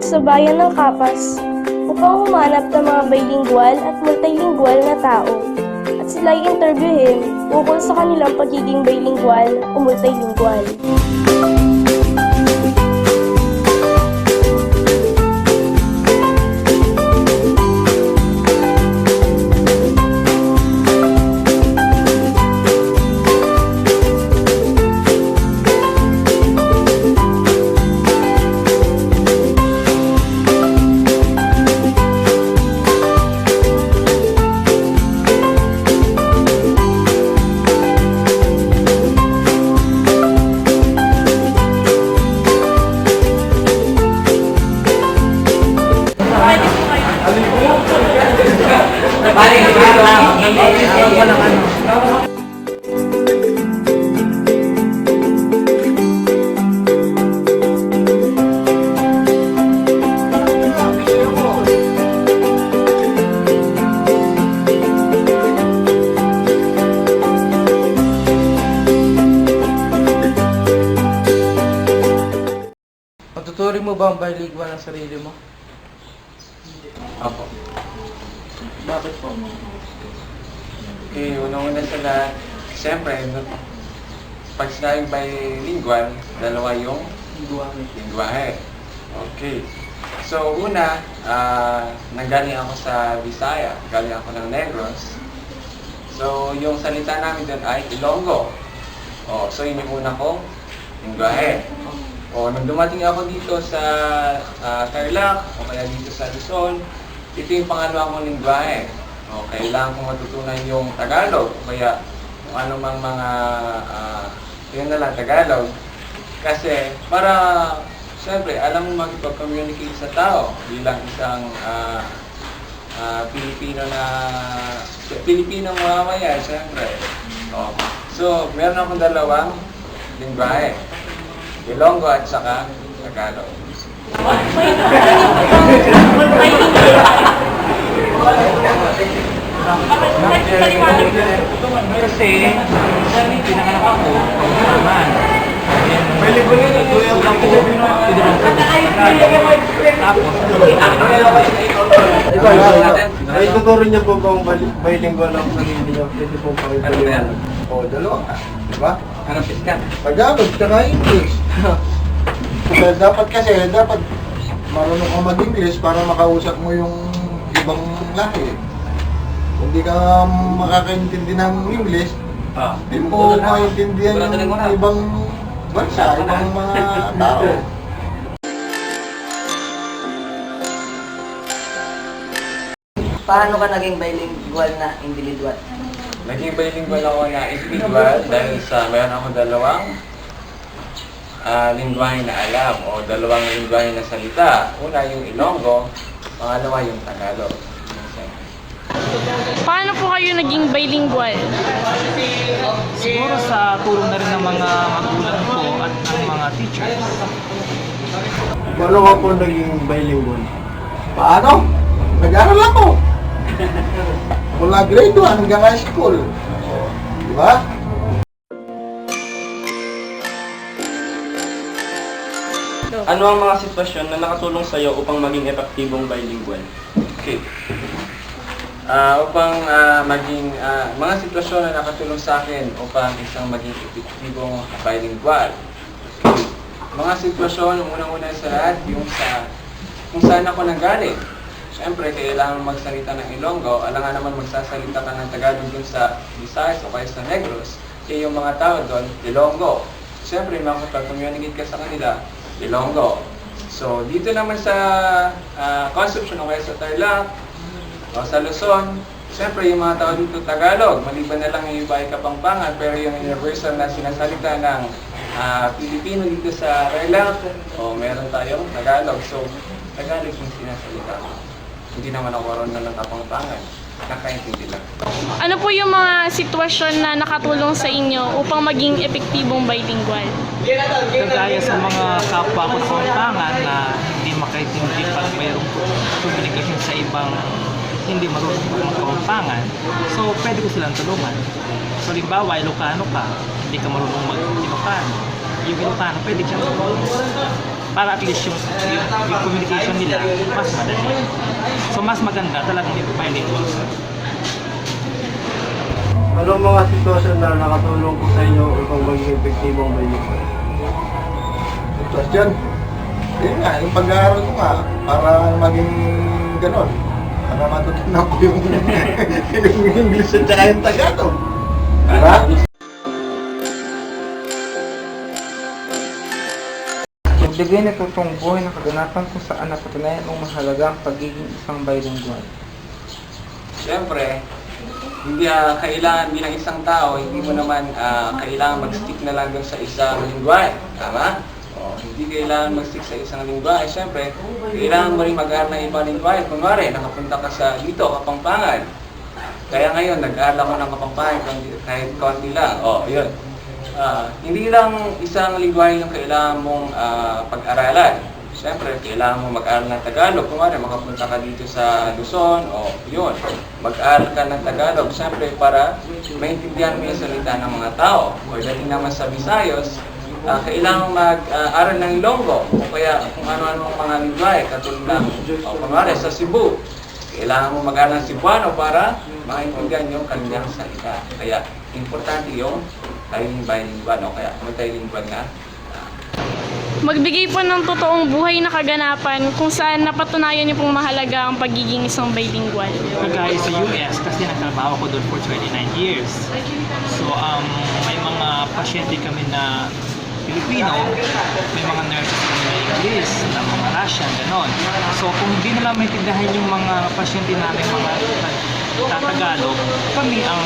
sa bayan ng Kapas upang humanap ng mga bilingual at multilingual na tao at sila interviewin tungkol sa kanilang pagiging bilingual o multilingual. Patuturing mo ba ang bilingual ng sarili mo? Opo. Bakit po? Okay, unang-una sa lahat, siyempre, pag sinabing bilingual, dalawa yung Lingwahe. lingwahe. Okay. So, una, ah, nanggaling ako sa Bisaya, galing ako ng Negros. So, yung salita namin doon ay Ilonggo. Oh, so yun yung una kong lingwahe. O, nung dumating ako dito sa uh, Tarlac, o kaya dito sa Luzon, ito yung pangalawa kong lingwahe. O, kailangan kong matutunan yung Tagalog, o kaya kung ano mang mga, ah, yun na lang, Tagalog. Kasi, para, siyempre, alam mo makipag-communicate sa tao bilang isang ah, ah, Pilipino na, Pilipino mamamayan, siyempre. O, so, meron akong dalawang lingwahe. Ilonggo at saka Tagalog. Kasi, pinanganak ako, naman. May libo nito, tuyo lang po. Tapos, Ikaw, ikaw. Ay, tuturo niyo po kung bilingual ang sarili niyo. Pwede po kayo Ano ba yan? O, dalawa. Diba? Harapit ka. Tagalog, tsaka English. Kaya dapat kasi, dapat marunong ka mag-English para makausap mo yung ibang lahi. Kung di ka makakaintindi ng English, Ah. di mo wala. yung ibang bansa, ibang mga tao. Paano ka naging bilingual na individual? Naging bilingual ako na individual dahil sa meron ako dalawang ah, lingwahe na alam o dalawang lingwahe na salita. Una yung Ilonggo, pangalawa yung Tagalog. Paano po kayo naging bilingual? siguro sa tulong na rin ng mga magulang ko at ng mga teachers. Paano ka po naging bilingual? Paano? Nag-aral ako. Mula grade 1 hanggang high school. Di ba? Ano ang mga sitwasyon na nakatulong sa iyo upang maging epektibong bilingual? Okay. Ah, upang ah, maging ah, mga sitwasyon na nakatulong sa akin upang isang maging epektibong bilingual. Okay. Mga sitwasyon, unang-una sa lahat, yung sa kung saan ako nanggaling. Siyempre, kailangan magsalita ng Ilonggo. Alam nga naman magsasalita ka ng Tagalog dun sa Visayas o kaya sa Negros. Kaya yung mga tao doon, Ilonggo. Siyempre, makapag-communicate ka sa kanila, Ilonggo. So, dito naman sa ah, Concepcion o kaya sa Tarlac, o sa Luzon, siyempre yung mga tao dito Tagalog, maliban na lang yung iba ay Kapampangan, pero yung universal na sinasalita ng ah, Pilipino dito sa Tarlac, o meron tayong Tagalog. So, Tagalog yung sinasalita. Hindi naman ako ron na ng Kapampangan. Nakaintindi lang. Ano po yung mga sitwasyon na nakatulong sa inyo upang maging epektibong bilingual? Kagaya sa mga kapwa ko sa Pampangan na hindi makaintindi pag mayroong communication sa ibang hindi marunong mga Kapampangan. So, pwede ko silang tulungan. So, limbawa, Ilocano ka, hindi ka marunong mag-Ilocano. Yung Ilocano, pwede siyang tulungan. Para at least yung, yung, yung communication nila mas madali. So mas maganda talagang yung bilingual. Ano mga sitwasyon na nakatulong po sa inyo upang maging epektibong bilingual? Question. Yun nga, yung pag-aaral ko nga, para maging ganon. Para matutunan ko yung, yung English at saka yung Tagalog. Diba? Magbigay na totoong buhay ng kaganapan kung saan napatunayan mong mahalaga ang pagiging isang bilingual. Siyempre, hindi ah, kailangan bilang isang tao, hindi mo naman ah, kailangan mag-stick na lang sa isang lingwahe. Tama? O, hindi kailangan mag-stick sa isang lingwahe. Siyempre, kailangan mo rin mag-aaral ng ibang lingwahe. Kunwari, nakapunta ka sa dito, Kapampangan. Kaya ngayon, nag-aaral ako ng Kapampangan kahit- konti lang. O, yun. Ah, hindi lang isang lingwahe yung kailangan mong ah, pag-aralan. Siyempre, kailangan mo mag-aral ng Tagalog. Kung ano, makapunta ka dito sa Luzon, o yun, mag-aral ka ng Tagalog. Siyempre, para maintindihan mo yung salita ng mga tao. O dating naman sa Visayos, ah, kailangan mag-aral ng Ilonggo. O kaya kung ano-ano ang mga lingwahe, katulad ng, o kunwari, sa Cebu. Kailangan mo mag-aral ng Cebuano para maintindihan yung kanilang salita. Kaya, importante yung bilingual o kaya multilingual na Magbigay po ng totoong buhay na kaganapan kung saan napatunayan niyo pong mahalaga ang pagiging isang bilingual. Kagaya sa US, kasi nagtrabaho ko doon for 29 years. So, um, may mga pasyente kami na Pilipino, may mga nurses kami na English, na mga Russian, ganon. So, kung hindi nila maintindihan yung mga pasyente namin, mga tatagalog, kami ang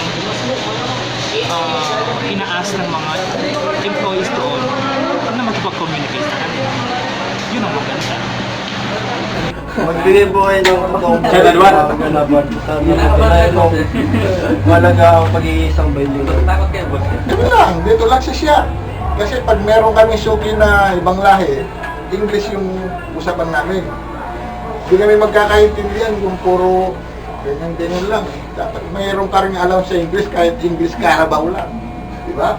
uh, inaas ng mga employees doon na magpag-communicate sa kanila. Yun ang maganda. Magbigay po kayo ng totoong kaganapan sa napatunayan mong mahalaga ang pagiging isang bilingual. Takot kayo, boss. Yun lang, dito lang siya. Kasi pag meron kami suki na ibang lahi, English yung usapan namin. Hindi kami magkakaintindihan kung puro ganyan-ganyan lang. Dapat mayroon ka rin alam sa English kahit English Carabao lang. Di ba?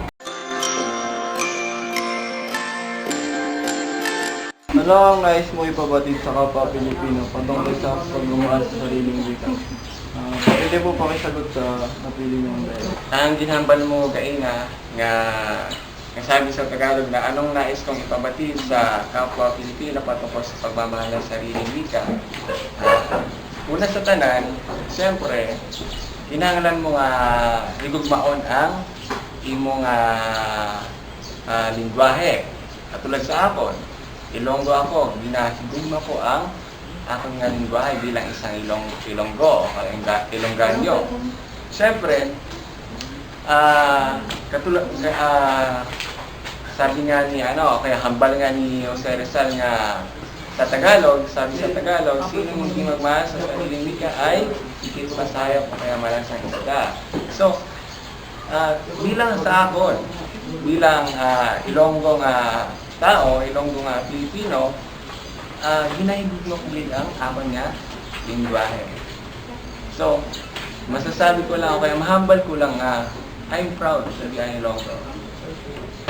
Ano ang nais mo ipabatid sa kapwa Pilipino patungkol sa pagmamahal sa sariling wika? Uh, pwede po pakisagot sa napili niyong dahil. Ang ginhambal mo kaina nga nga sabi sa Tagalog na anong nais kong ipabatid sa kapwa Pilipino patungkol sa pagmamahal ng sariling wika. Ah, una sa tanan, siyempre, kinahanglan mo nga igugmaon ang imong ah, ah, lingwahe. Katulad sa akon, Ilonggo ako, ginahigugma ko ang akong nga lingwahe bilang isang ilong Ilonggo Ilongganyo. Siyempre, ah katulad ah sabi nga ni ano, kaya hambal nga ni Jose Rizal nga sa Tagalog, sabi sa Tagalog, sino hindi magmahal sa sariling wika ay ikit pasayang pakayamanan sa isda. So, ah, bilang sa akon, bilang ah, Ilonggo nga tao, Ilonggo nga Pilipino, uh, ginahigit mo kulit ang akon nga lingwahe. So, masasabi ko lang, kaya mahambal ko lang nga, I'm proud sa Biyahe Ilonggo.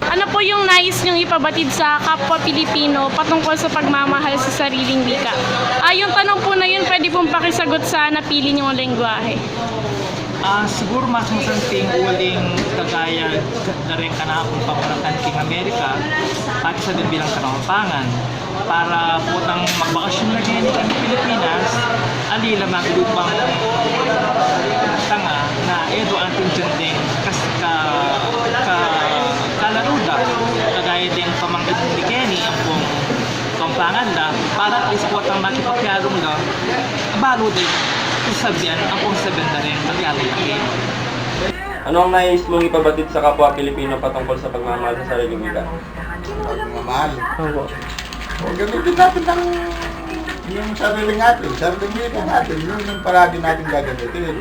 Ano po yung nais niyong ipabatid sa kapwa Pilipino patungkol sa pagmamahal sa sariling wika? Ah, yung tanong po na yun, pwede pong pakisagot sa napili niyong lengguwahe. Ah, siguro mas masanting uling kagaya na rin ka na akong pamunakan king Amerika at sa din bilang kanampangan para po nang magbakasyon na din ang Pilipinas alila maglupang tanga na edo ating dyan kas ka ka kalaruda kagaya din pamangkit ni Kenny ang pong kampangan la para at least po ang makipakyarong la balo din sabihan ang pong sabihan na rin maglalaki. Ano ang nais mong ipabatid sa kapwa Pilipino patungkol sa pagmamahal sa sariling wika? Pagmamahal. O gamitin natin ang yung sarili natin, sarili wika natin, yun yung palagi natin gagamitin.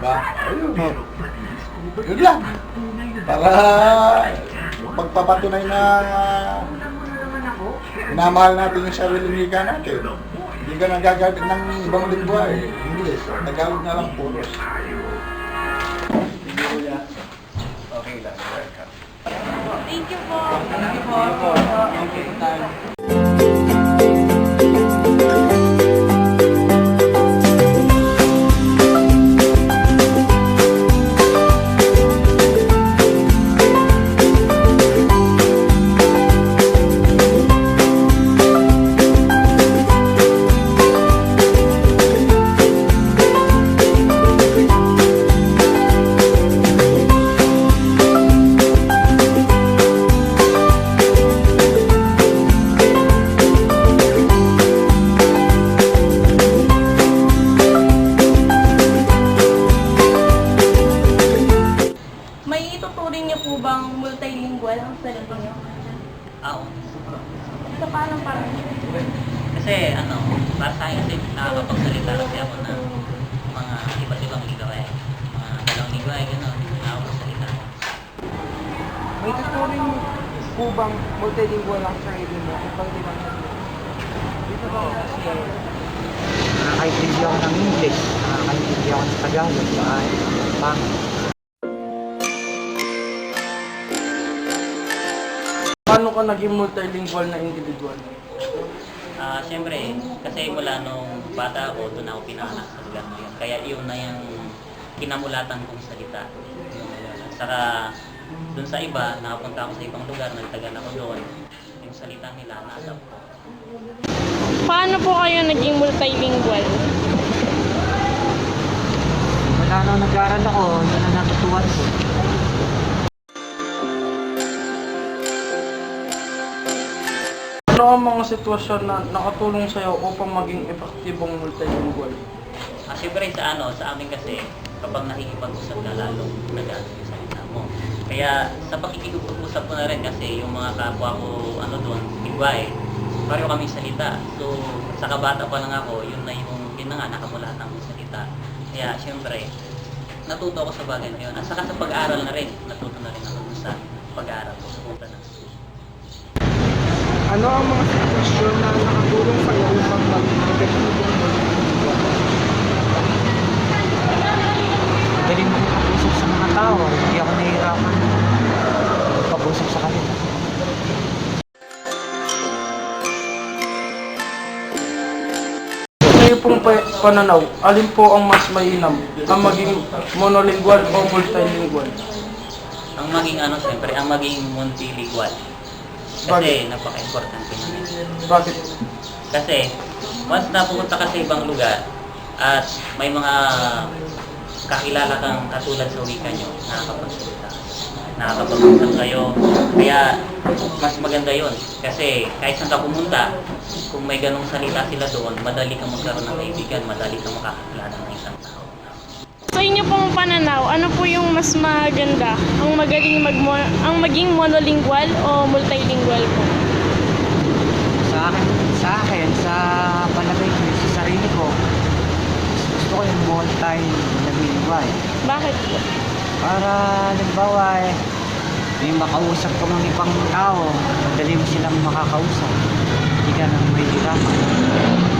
Diba? Ayun. Yun lang. Para pagpapatunay na minamahal natin yung sarili wika natin. Hindi ka nagagamit ng ibang lingwa eh. English. Tagalog na lang puro. Okay lang, welcome. Thank you po. Thank you po. Thank you po. multilingual nakakapagsalita kasi ako ng mga iba't ibang ligawan. Mga dalawang ligawan, gano'n. Nakakapagsalita ako. May tuturing po bang multilingual ang sarili mo upang di ba dito ba nakakaintindi ako ng English, nakakaintindi ako ng Tagalog, ay pangit. Paano ka naging multilingual na individual? Ah, siyempre, kasi mula nung bata ako, doon ako pinanganak sa lugar na yun. Kaya yun na yung kinamulatan kong salita. Saka doon sa iba, nakapunta ako sa ibang lugar, nagtagal ako doon. Yung salita nila, na-adapt ko. Paano po kayo naging multilingual? Wala nang nag-aaral ako, yun ang natutuwan ko. Ano ang mga sitwasyon na nakatulong sa'yo upang maging epektibong multilingual? Ah, siyempre sa ano, sa amin kasi, kapag nakikipag-usap ka lalo, nagaan yung salita mo. Kaya sa pakikipag-usap ko na rin kasi yung mga kapwa ko, ano doon, ligway, pareho kami salita. So, sa kabata pa lang ako, yun na yung, yun na nga, nakamulatan ko salita. Kaya siyempre, natuto ako sa bagay na yun. At saka sa pag-aaral na rin, natuto na rin ako sa pag-aaral ko sa punta ng. Ano ang mga sitwasyon na nakatulong sa iyo upang maging epektibong multilingual? Galing mo pag-usap sa mga tao, hindi ako nahihirapan pag-usap sa kanila. Sa iyo pong pa- pananaw, alin po ang mas mainam? Ang maging monolingual o multilingual? Ang maging ano, siyempre, ang maging multilingual. Kasi Bakit? napaka-importante na yun. Bakit? Kasi, once na pumunta ka sa ibang lugar at may mga kakilala kang katulad sa wika nyo, nakakapagsalita. Nakakapag-usap kayo. Kaya, mas maganda yon Kasi, kahit saan ka pumunta, kung may ganong salita sila doon, madali kang magkaroon ng kaibigan, madali kang makakakilala ng isang tao. Sa inyo pong pananaw, ano po yung mas maganda? Ang magaling mag ang maging monolingual o multilingual po? Sa akin, sa akin, sa palagay ko, sa sarili ko, gusto ko yung multi-lingual. Bakit po? Para, halimbawa, eh, may makausap ka ng ibang tao, madali mo silang makakausap. Hindi ka nang may hirapan.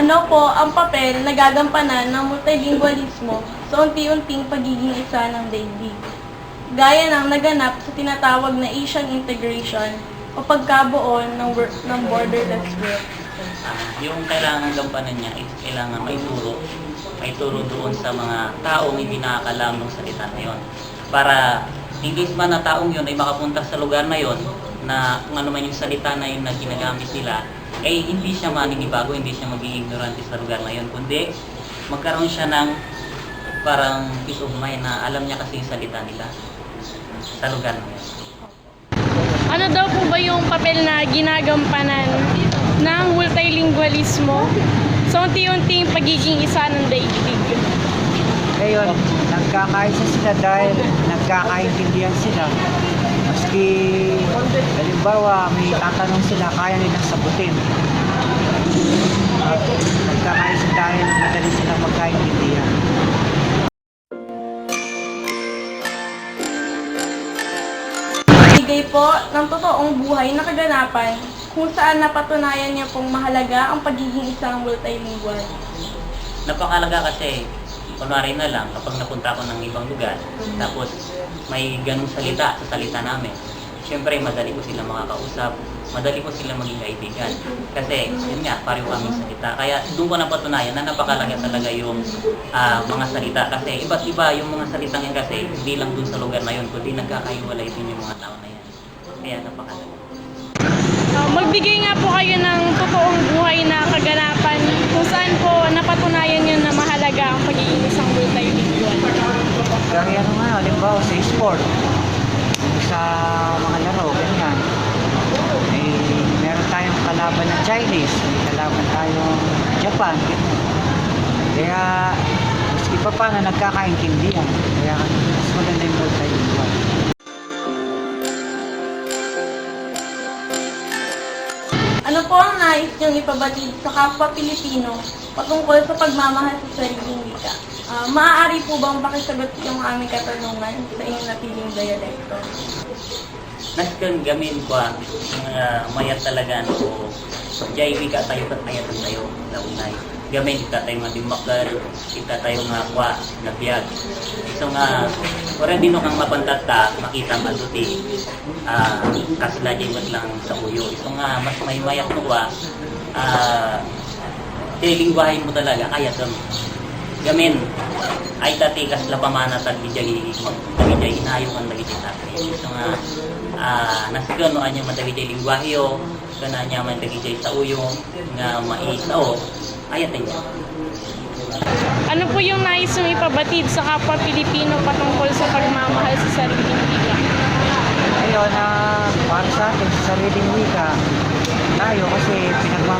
Ano po ang papel na gagampanan ng multilingualismo sa unti-unting pagiging isa ng daigdig? Gaya ng naganap sa tinatawag na Asian integration o pagkabuo ng, wor- ng borderless world. Ah, yung kailangan gampanan niya is kailangan may turo. May turo doon sa mga taong hindi nakakalam ng salita na yon. Para hindi man na taong yun ay makapunta sa lugar na yon na kung ano man yung salita na yun na ginagamit nila, ay hindi siya maninibago, hindi siya magiging ignorante sa lugar na yon, kundi magkaroon siya ng parang peace of mind na alam niya kasi yung salita nila sa lugar na yun. Ano daw po ba yung papel na ginagampanan ng multilingualismo sa unti-unting pagiging isa ng daigdig? Ngayon, nagkakaisa sila dahil nagkakaintindihan sila. Maski, halimbawa, may tatanong sila, kaya nilang sagutin. At nagkakaisa dahil madali silang magkaintindihan. Bigay po ng totoong buhay na kaganapan kung saan napatunayan niya pong mahalaga ang pagiging isang multilingual. napakalaga kasi kunwari na lang kapag napunta ako ng ibang lugar tapos may ganung salita sa salita namin syempre madali ko sila makakausap madali ko sila maging kaibigan. Kasi yun nga pareho kami salita. Kaya doon ko napatunayan na napakalaga talaga yung ah, mga salita. Kasi iba't iba yung mga salitang yan kasi hindi lang dun sa lugar na yun kundi nagkakaiwalay din yung mga tao na yan. Kaya napakalaga Ah, magbigay nga po kayo ng totoong buhay na kaganapan kung saan po napatunayan nyo na mahalaga ang pagiging isang multilingual. Gaya ano nga, halimbawa sa sport, sa mga laro, ganyan. Eh, meron tayong kalaban na Chinese, may kalaban tayong Japan, ganyan. Kaya, maski pa paano nagkakaintindihan. Kaya, mas maganda yung multilingual. Ano po ang nais niyong ipabatid sa kapwa Pilipino patungkol sa pagmamahal sa sariling wika? Ah, maaari po bang pakisagot yung aming katanungan sa inyong napiling dialekto? Naskan gamin ko ang uh, mayat talaga no jay ka tayo kat ayat tayo launay gamin kita tayo nga dimakal kita tayo nga kwa na biyag so nga ora din kang mapantata makita maduti ah kasla jay mat lang sa uyo. So nga mas may mayat no kwa ah eh lingwahe mo talaga ayat dam gamin ay tati kas la pamana tag dijay dijay inayo kan lagi kita so nga ah nasigon no anya madagi jay lingwahyo kana nya man dagi jay sa uyo nga maisao ayat niya Ano po yung nais yung ipabatid sa kapwa Pilipino patungkol sa pagmamahal sa sariling wika? Ayun, na para sa atin, sa sariling wika, tayo kasi pinagmamalaki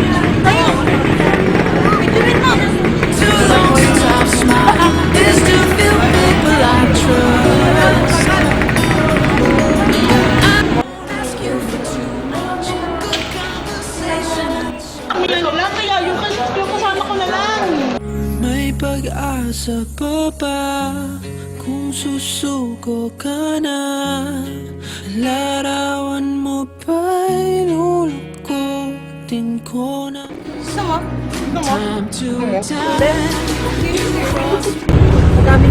May pag-asa pa ba kung susuko ka na? Larawan mo ba'y lulukotin ko na? To time. Madami